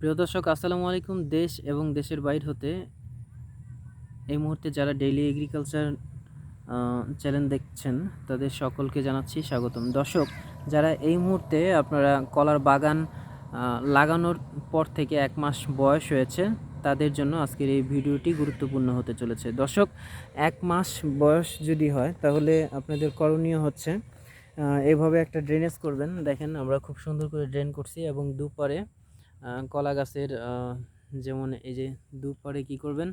প্রিয় দর্শক, আসসালামু আলাইকুম। দেশ এবং দেশের বাইর হতে এই মুহূর্তে যারা ডেইলি এগ্রিকালচার চ্যানেল দেখছেন, তাদের সকলকে জানাচ্ছি স্বাগতম। দর্শক, যারা এই মুহূর্তে আপনারা কলার বাগান লাগানোর পর থেকে এক মাস বয়স হয়েছে, তাদের জন্য আজকের এই ভিডিওটি গুরুত্বপূর্ণ হতে চলেছে। দর্শক, এক মাস বয়স যদি হয়, তাহলে আপনাদের করণীয় হচ্ছে এভাবে একটা ড্রেনেজ করবেন। দেখেন, আমরা খুব সুন্দর করে ড্রেন করছি এবং দুপারে কলা গাছের যেমন এই যে দুপারে কি করবেন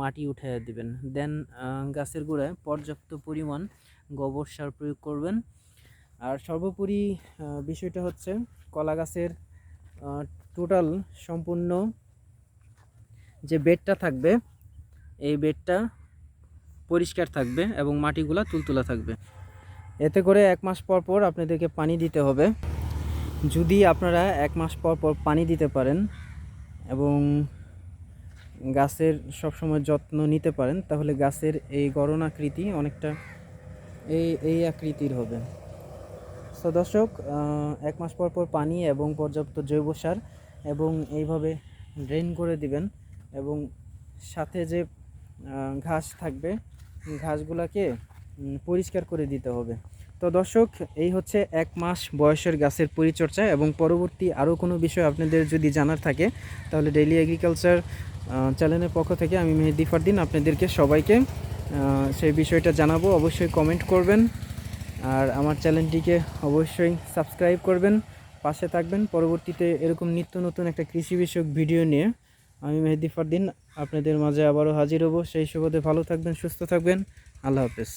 মাটি উঠে দিবেন। দেন গাছের গোড়ায় পর্যাপ্ত পরিমাণ গোবর সার প্রয়োগ করবেন। আর সর্বোপরি বিষয়টা হচ্ছে কলা গাছের টোটাল সম্পূর্ণ যে বেডটা থাকবে, এই বেডটা পরিষ্কার থাকবে এবং মাটিগুলা তুলতুলা থাকবে। এতে করে এক মাস পর পর আপনাদেরকে পানি দিতে হবে। যদি আপনারা এক মাস পর পর পানি দিতে পারেন এবং গাছের সবসময় যত্ন নিতে পারেন, তাহলে গাছের এই গড়ন আকৃতি অনেকটা এই এই আকৃতির হবে। সো দর্শক এক মাস পর পর পানি এবং পর্যাপ্ত জৈব সার এবং এইভাবে ড্রেন করে দিবেন এবং সাথে যে ঘাস থাকবে, ঘাসগুলোকে পরিষ্কার করে দিতে হবে। তো দর্শক, এই হচ্ছে এক মাস বয়সের গাছের পরিচর্যা এবং পরবর্তী আরও কোনো বিষয় আপনাদের যদি জানার থাকে, তাহলে ডেইলি এগ্রিকালচার চ্যানেলের পক্ষ থেকে আমি মেহেদি ফারদিন আপনাদেরকে সবাইকে সেই বিষয়টা জানাব। অবশ্যই কমেন্ট করবেন আর আমার চ্যানেলটিকে অবশ্যই সাবস্ক্রাইব করবেন। পাশে থাকবেন পরবর্তীতে এরকম নিত্য নতুন একটা কৃষি বিষয়ক ভিডিও নিয়ে। আমি মেহেদি ফারদিন আপনাদের মাঝে আবারও হাজির হব। সেই সুবাদে ভালো থাকবেন, সুস্থ থাকবেন। আল্লাহ হাফেজ।